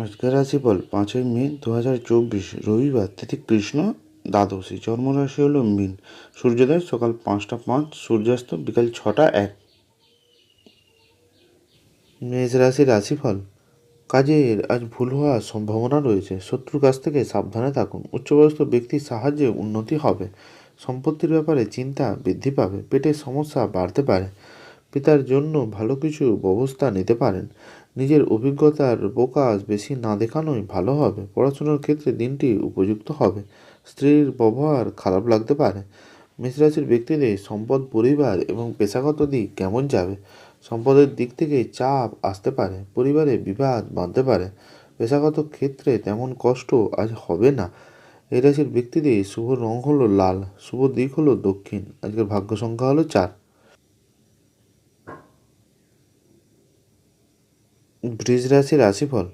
আজকের রাশিফল পাঁচই মে দু হাজার চব্বিশ, রবিবার তিথি কৃষ্ণ দ্বাদশী, জন্মরাশি হল মিন। সূর্যোদয় সকাল পাঁচটা পাঁচ, সূর্যাস্ত বিকাল ছটা এক। মেষ রাশি রাশিফল, কাজের আজ ভুল হওয়ার সম্ভাবনা রয়েছে। শত্রুর কাছ থেকে সাবধানে থাকুন। উচ্চবয়স্ক ব্যক্তির সাহায্যে উন্নতি হবে। সম্পত্তির ব্যাপারে চিন্তা বৃদ্ধি পাবে। পেটের সমস্যা বাড়তে পারে। পিতার জন্য ভালো কিছু ব্যবস্থা নিতে পারেন। নিজের অভিজ্ঞতার প্রকাশ বেশি না দেখানোই ভালো হবে। পড়াশোনার ক্ষেত্রে দিনটি উপযুক্ত হবে। স্ত্রীর ব্যবহার খারাপ লাগতে পারে। মেষরাশির ব্যক্তিদের সম্পদ, পরিবার এবং পেশাগত দিক কেমন যাবে? সম্পদের দিক থেকে চাপ আসতে পারে। পরিবারে বিবাদ বাঁধতে পারে। পেশাগত ক্ষেত্রে তেমন কষ্ট আজ হবে না। এই রাশির ব্যক্তিদের শুভ রং হলো লাল, শুভ দিক হলো দক্ষিণ। আজকের ভাগ্য সংখ্যা হলো চার। বৃষ রাশির রাশিফল।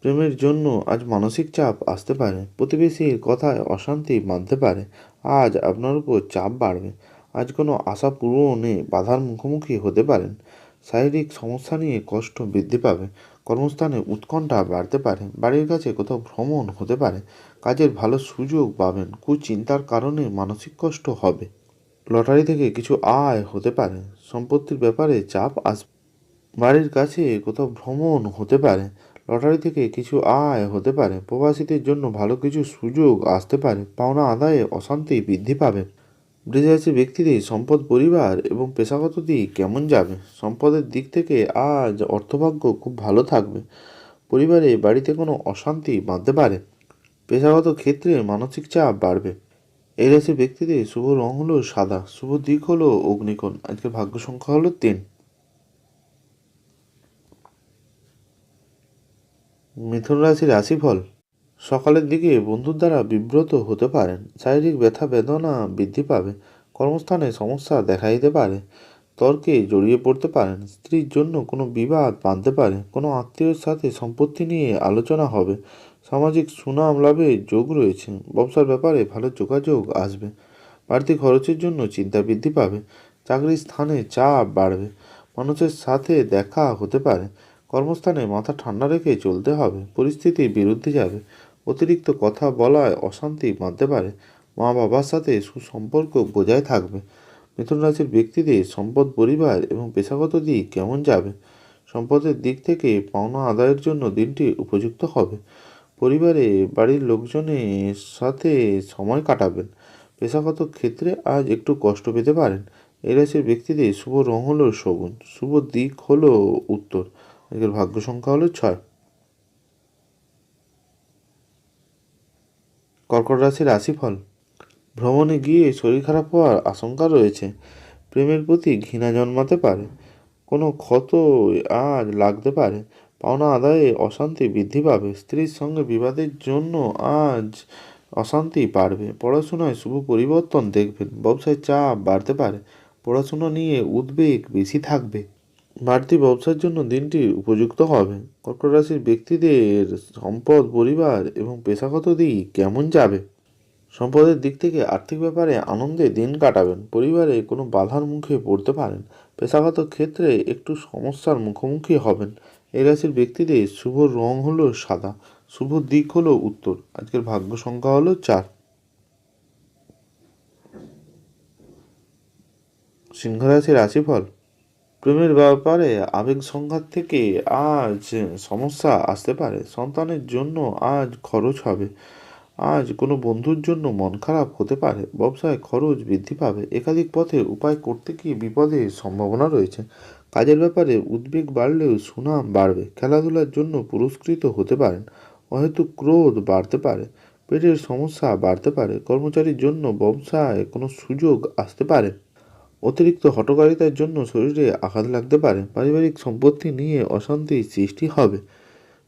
প্রেমের জন্য আজ মানসিক চাপ আসতে পারে, প্রতিবেশীর কথায় অশান্তি বাঁধতে পারে, আজ আপনার উপর চাপ বাড়বে, আজ কোনো আশা পূরণে বাধার মুখোমুখি হতে পারেন, শারীরিক সমস্যা নিয়ে কষ্ট বৃদ্ধি পাবে, কর্মস্থানে উৎকণ্ঠা বাড়তে পারে, বাড়ির কাছে কোথাও ভ্রমণ হতে পারে, কাজের ভালো সুযোগ পাবেন, কুচিন্তার কারণে মানসিক কষ্ট হবে। লটারি থেকে কিছু আয় হতে পারে, সম্পত্তির ব্যাপারে চাপ আসবে বাড়ির কাছে কোথাও ভ্রমণ হতে পারে, লটারি থেকে কিছু আয় হতে পারে, প্রবাসীদের জন্য ভালো কিছু সুযোগ আসতে পারে, পাওনা আদায়ে অশান্তি বৃদ্ধি পাবে। বৃদ্ধাশী ব্যক্তিদের সম্পদ পরিবার এবং পেশাগত দিক কেমন যাবে? সম্পদের দিক থেকে আজ অর্থভাগ্য খুব ভালো থাকবে। পরিবারে বাড়িতে কোনো অশান্তি বাঁধতে পারে। পেশাগত ক্ষেত্রে মানসিক চাপ বাড়বে। এই রাশির ব্যক্তিদের শুভ রং হলো সাদা, শুভ দিক হলো অগ্নিকোণ। আজকে ভাগ্য সংখ্যা হলো তিন। মিথুন রাশির রাশিফল। সকালের দিকে বন্ধুর দ্বারা বিব্রত হতে পারেন। শারীরিক ব্যথা, বেদনা বৃদ্ধি পাবে। কর্মস্থানে সমস্যা দেখা দিতে পারে। তর্কে জড়িয়ে পড়তে পারেন। স্ত্রীর জন্য কোনো বিবাদ বাঁধতে পারে। কোনো আত্মীয়ের সাথে সম্পত্তি নিয়ে আলোচনা হবে। সামাজিক সুনাম লাভে যোগ রয়েছে। ব্যবসার ব্যাপারে ভালো যোগাযোগ আসবে। বাড়তি খরচের জন্য চিন্তা বৃদ্ধি পাবে। চাকরির স্থানে চাপ বাড়বে। মানুষের সাথে দেখা হতে পারে। কর্মস্থানে মাথা ঠান্ডা রেখে চলতে হবে। পরিস্থিতির বিরুদ্ধে যাবে। অতিরিক্ত কথা বলায় অশান্তি বাঁধতে পারে। মা বাবার সাথে সুসম্পর্ক বজায় থাকবে। মিথুন রাশির ব্যক্তিদের সম্পদ পরিবার এবং পেশাগত দিক কেমন যাবে? সম্পদের দিক থেকে পাওনা আদায়ের জন্য দিনটি উপযুক্ত হবে। পরিবারে বাড়ির লোকজনের সাথে সময় কাটাবেন। পেশাগত ক্ষেত্রে আজ একটু কষ্ট পেতে পারেন। এই রাশির ব্যক্তিদের শুভ রং হলো সবুজ, শুভ দিক হলো উত্তর। আজকের ভাগ্য সংখ্যা হলো ছয়। কর্কট রাশির রাশিফল। ভ্রমণে গিয়ে শরীর খারাপ হওয়ার আশঙ্কা রয়েছে। প্রেমের প্রতি ঘৃণা জন্মাতে পারে। কোনো ক্ষত আজ লাগতে পারে। পাওনা আদায়ে অশান্তি বৃদ্ধি পাবে। স্ত্রীর সঙ্গে বিবাদের জন্য আজ অশান্তি বাড়বে। পড়াশোনায় শুভ পরিবর্তন দেখবেন। ব্যবসায় চাপ বাড়তে পারে। পড়াশোনা নিয়ে উদ্বেগ বেশি থাকবে। বাড়তি ব্যবসার জন্য দিনটি উপযুক্ত হবে। কর্কট রাশির ব্যক্তিদের সম্পদ, পরিবার এবং পেশাগত দিক কেমন যাবে? সম্পদের দিক থেকে আর্থিক ব্যাপারে আনন্দে দিন কাটাবেন। পরিবারে কোনো বাধার মুখে পড়তে পারেন। পেশাগত ক্ষেত্রে একটু সমস্যার মুখোমুখি হবেন। এই রাশির ব্যক্তিদের শুভ রং হলো সাদা, শুভ দিক হলো উত্তর। আজকের ভাগ্য সংখ্যা হলো চার। সিংহ রাশির রাশিফল প্রেমের ব্যাপারে আবেগ সংঘাত থেকে আজ সমস্যা আসতে পারে। সন্তানের জন্য আজ খরচ হবে। আজ কোনো বন্ধুর জন্য মন খারাপ হতে পারে। ব্যবসায় খরচ বৃদ্ধি পাবে। একাধিক পথে উপায় করতে গিয়ে বিপদের সম্ভাবনা রয়েছে। কাজের ব্যাপারে উদ্বেগ বাড়লেও সুনাম বাড়বে। খেলাধুলার জন্য পুরস্কৃত হতে পারেন। হয়তো ক্রোধ বাড়তে পারে। পেটের সমস্যা বাড়তে পারে। কর্মচারীর জন্য ব্যবসায় কোনো সুযোগ আসতে পারে। অতিরিক্ত হটকারিতার জন্য শরীরে আঘাত লাগতে পারে। পারিবারিক সম্পত্তি নিয়ে অশান্তির সৃষ্টি হবে।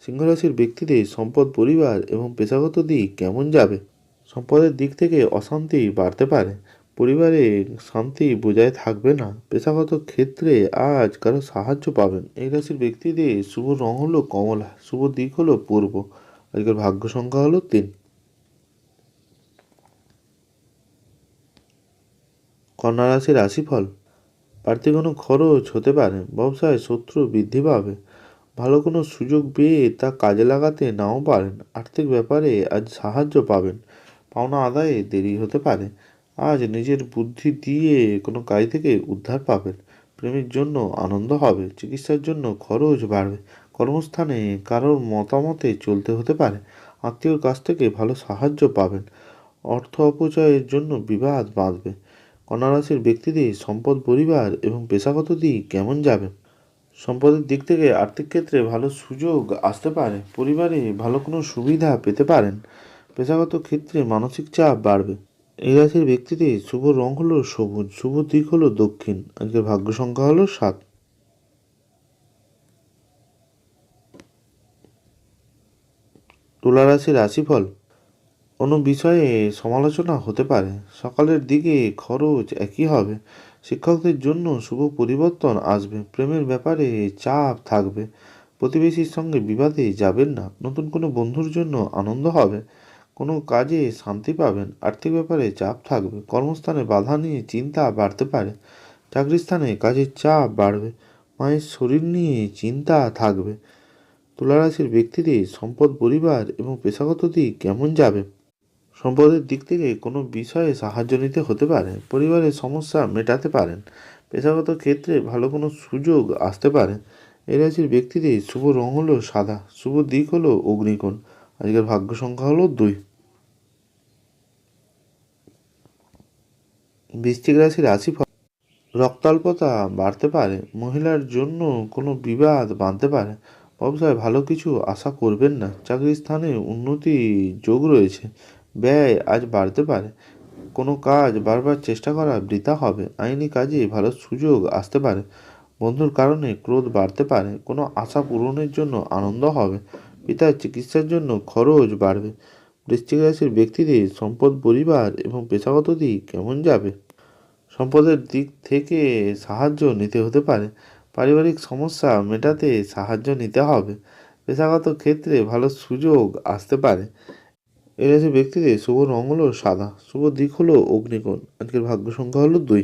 সিংহরাশির ব্যক্তিদের সম্পদ, পরিবার এবং পেশাগত দিক কেমন যাবে? সম্পদের দিক থেকে অশান্তি বাড়তে পারে। পরিবারে শান্তি বজায় থাকবে না। পেশাগত ক্ষেত্রে আজ কারও সাহায্য পাবেন। এই রাশির ব্যক্তিদের শুভ রং হলো কমলা, শুভ দিক হলো পূর্ব। আজকের ভাগ্য সংখ্যা হলো তিন। কন্যা রাশির রাশিফল। বাড়তি কোনো খরচ হতে পারে। ব্যবসায় শত্রু বৃদ্ধি পাবে। ভালো কোনো সুযোগ পেয়ে তা কাজে লাগাতে নাও পারেন। আর্থিক ব্যাপারে আজ সাহায্য পাবেন। পাওনা আদায়ে দেরি হতে পারে। আজ নিজের বুদ্ধি দিয়ে কোনো কাজ থেকে উদ্ধার পাবেন। প্রেমের জন্য আনন্দ হবে। চিকিৎসার জন্য খরচ বাড়বে। কর্মস্থানে কারোর মতামতে চলতে হতে পারে। আত্মীয়র কাছ থেকে ভালো সাহায্য পাবেন। অর্থ অপচয়ের জন্য বিবাদ বাঁধবে। কন্যারাশির ব্যক্তিদের সম্পদ, পরিবার এবং পেশাগত দিক কেমন যাবে? সম্পদের দিক থেকে আর্থিক ক্ষেত্রে ভালো সুযোগ আসতে পারে, পরিবারে ভালো কোনো সুবিধা পেতে পারেন, পেশাগত ক্ষেত্রে মানসিক চাপ বাড়বে। এই রাশির ব্যক্তিদের শুভ রং হলো সবুজ, শুভ দিক হলো দক্ষিণ, আজকের ভাগ্য সংখ্যা হলো সাত। তুলা রাশির রাশিফল কোনো বিষয়ে সমালোচনা হতে পারে। সকালের দিকে খরচ একই হবে। শিক্ষকদের জন্য শুভ পরিবর্তন আসবে। প্রেমের ব্যাপারে চাপ থাকবে। প্রতিবেশীর সঙ্গে বিবাদে যাবেন না। নতুন কোনো বন্ধুর জন্য আনন্দ হবে। কোনো কাজে শান্তি পাবেন। আর্থিক ব্যাপারে চাপ থাকবে। কর্মস্থানে বাধা নিয়ে চিন্তা বাড়তে পারে। চাকরির স্থানে কাজের চাপ বাড়বে। মায়ের শরীর নিয়ে চিন্তা থাকবে। তুলারাশির ব্যক্তিদের সম্পদ, পরিবার এবং পেশাগত দিক কেমন যাবে? সম্পদের দিক থেকে কোনো বিষয়ে সাহায্য নিতে হতে পারে, পরিবারের সমস্যা মেটাতে পারেন, পেশাগত ক্ষেত্রে ভালো কোনো সুযোগ আসতে পারে। এই রাশির ব্যক্তিদের শুভ রং হলো সাদা, শুভ দিক হলো অগ্নিকোণ, আজকের ভাগ্য সংখ্যা হলো দুই। বৃশ্চিক রাশির রাশিফল, রক্তাল্পতা বাড়তে পারে, মহিলার জন্য কোনো বিবাদ বাঁধতে পারে, ব্যবসায় ভালো কিছু আশা করবেন না, চাকরির স্থানে উন্নতি যোগ রয়েছে ব্যয় আজ বাড়তে পারে। কোনো কাজ বারবার চেষ্টা করা বৃথা হবে। আইনি কাজে ভালো সুযোগ আসতে পারে। বন্ধুর কারণে ক্রোধ বাড়তে পারে। কোনো আশা পূরণের জন্য আনন্দ হবে। পিতার চিকিৎসার জন্য খরচ বাড়বে। বৃশ্চিক রাশির ব্যক্তিদের সম্পদ, পরিবার এবং পেশাগত দিক কেমন যাবে? সম্পদের দিক থেকে সাহায্য নিতে হতে পারে। পারিবারিক সমস্যা মেটাতে সাহায্য নিতে হবে। পেশাগত ক্ষেত্রে ভালো সুযোগ আসতে পারে। এই রাশির ব্যক্তিদের শুভ রং হলো সাদা, শুভ দিক হলো অগ্নিকোণ, আজকের ভাগ্য সংখ্যা হলো দুই।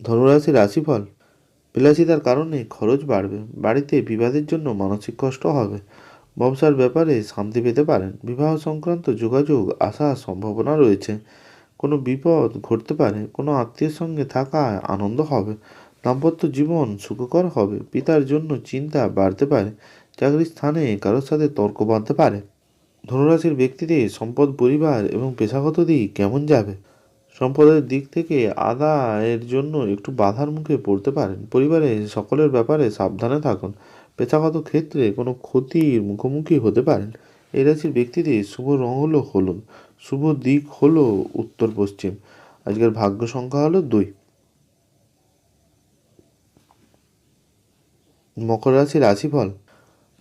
ধনুরাশির রাশিফল, বিলাসিতার কারণে খরচ বাড়বে, বাড়িতে বিবাদের জন্য মানসিক কষ্ট হবে। ব্যবসার ব্যাপারে শান্তি পেতে পারেন, বিবাহ সংক্রান্ত যোগাযোগ আসার সম্ভাবনা রয়েছে। কোনো বিপদ ঘটতে পারে, কোনো আত্মীয়ের সঙ্গে থাকায় আনন্দ হবে, দাম্পত্য জীবন সুখকর হবে, পিতার জন্য চিন্তা বাড়তে পারে চাকরির স্থানে কারোর সাথে তর্ক বাঁধতে পারে। ধনুরাশির ব্যক্তিদের সম্পদ, পরিবার এবং পেশাগত দিক কেমন যাবে? সম্পদের দিক থেকে আদায়ের জন্য একটু বাধার মুখে পড়তে পারেন। পরিবারে সকলের ব্যাপারে সাবধানে থাকুন। পেশাগত ক্ষেত্রে কোনো ক্ষতির মুখোমুখি হতে পারেন। এই রাশির ব্যক্তিদের শুভ রং হলো হলুদ, শুভ দিক হলো উত্তর পশ্চিম। আজকের ভাগ্য সংখ্যা হলো দুই। মকর রাশির রাশিফল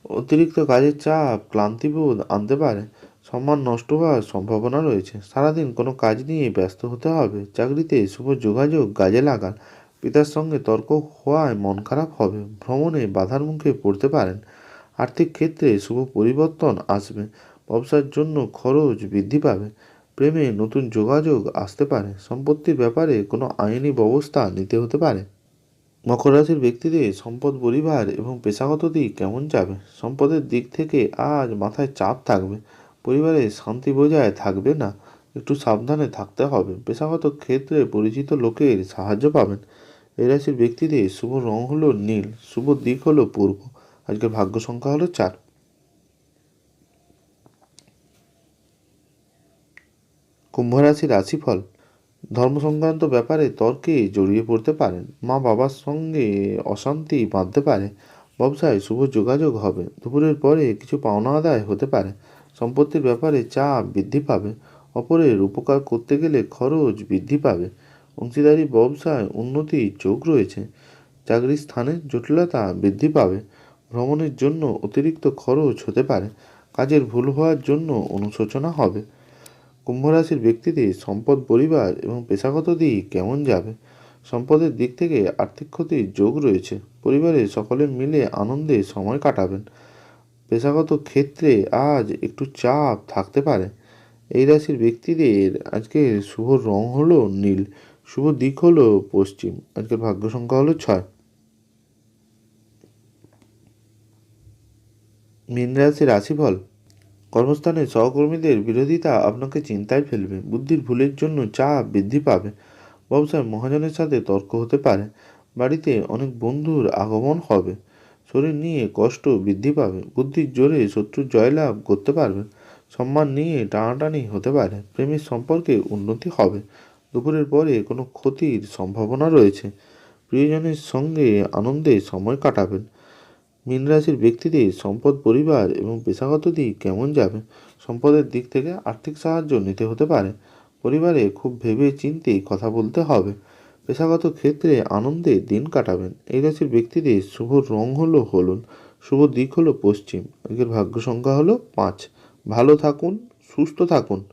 অতিরিক্ত কাজের চাপ, ক্লান্তিবোধ আনতে পারে। সম্মান নষ্ট হওয়ার সম্ভাবনা রয়েছে। সারাদিন কোনো কাজ নিয়ে ব্যস্ত হতে হবে। চাকরিতে শুভ যোগাযোগ কাজে লাগান। পিতার সঙ্গে তর্ক হওয়ায় মন খারাপ হবে। ভ্রমণে বাধার মুখে পড়তে পারেন। আর্থিক ক্ষেত্রে শুভ পরিবর্তন আসবে। ব্যবসার জন্য খরচ বৃদ্ধি পাবে। প্রেমে নতুন যোগাযোগ আসতে পারে। সম্পত্তির ব্যাপারে কোনো আইনি ব্যবস্থা নিতে হতে পারে। মকর রাশির ব্যক্তিদের সম্পদ, পরিবার এবং পেশাগত দিক কেমন যাবে? সম্পদের দিক থেকে আজ মাথায় চাপ থাকবে। পরিবারে শান্তি বজায় থাকবে না। একটু সাবধানে থাকতে হবে। পেশাগত ক্ষেত্রে পরিচিত লোকের সাহায্য পাবেন। এই রাশির ব্যক্তিদের শুভ রং হলো নীল, শুভ দিক হলো পূর্ব। আজকের ভাগ্য সংখ্যা হলো চার। কুম্ভ রাশির রাশিফল ধর্ম সংক্রান্ত ব্যাপারে তর্কে জড়িয়ে পড়তে পারেন। মা বাবার সঙ্গে অশান্তি বাঁধতে পারে। ব্যবসায় শুভ যোগাযোগ হবে। দুপুরের পরে কিছু পাওনা আদায় হতে পারে। সম্পত্তির ব্যাপারে চাপ বৃদ্ধি পাবে। অপরের উপকার করতে গেলে খরচ বৃদ্ধি পাবে। অংশীদারি ব্যবসায় উন্নতির যোগ রয়েছে। চাকরির স্থানে জটিলতা বৃদ্ধি পাবে। ভ্রমণের জন্য অতিরিক্ত খরচ হতে পারে। কাজের ভুল হওয়ার জন্য অনুশোচনা হবে। কুম্ভ রাশির ব্যক্তিদের সম্পদ পরিবার এবং পেশাগত দিক কেমন যাবে? সম্পদের দিক থেকে আর্থিক ক্ষতির যোগ রয়েছে। পরিবারে সকলে মিলে আনন্দে সময় কাটাবেন। পেশাগত ক্ষেত্রে আজ একটু চাপ থাকতে পারে। এই রাশির ব্যক্তিদের আজকে শুভ রং হলো নীল, শুভ দিক হলো পশ্চিম আজকের ভাগ্য সংখ্যা হলো ছয়। মীন রাশি রাশিফল কর্মস্থানে সহকর্মীদের বিরোধিতা আপনাকে চিন্তায় ফেলবে, বুদ্ধির ভুলের জন্য চাপ বৃদ্ধি পাবে। ব্যবসায় মহাজনের সাথে তর্ক হতে পারে, বাড়িতে অনেক বন্ধুর আগমন হবে, শরীর নিয়ে কষ্ট বৃদ্ধি পাবে, বুদ্ধির জোরে শত্রুর জয়লাভ করতে পারবেন সম্মান নিয়ে টানাটানি হতে পারে, প্রেমের সম্পর্কে উন্নতি হবে, দুপুরের পরে কোনো ক্ষতির সম্ভাবনা রয়েছে, প্রিয়জনের সঙ্গে আনন্দে সময় কাটাবেন। মীন রাশির ব্যক্তিদের সম্পদ পরিবার এবং পেশাগত দিক কেমন যাবে? সম্পদের দিক থেকে আর্থিক সাহায্য নিতে হতে পারে। পরিবারে খুব ভেবে চিন্তে কথা বলতে হবে। পেশাগত ক্ষেত্রে আনন্দে দিন কাটাবেন। এই রাশির ব্যক্তিদের শুভ রং হলো হলুদ, শুভ দিক হলো পশ্চিম। আজকের ভাগ্য সংখ্যা হলো পাঁচ। ভালো থাকুন, সুস্থ থাকুন।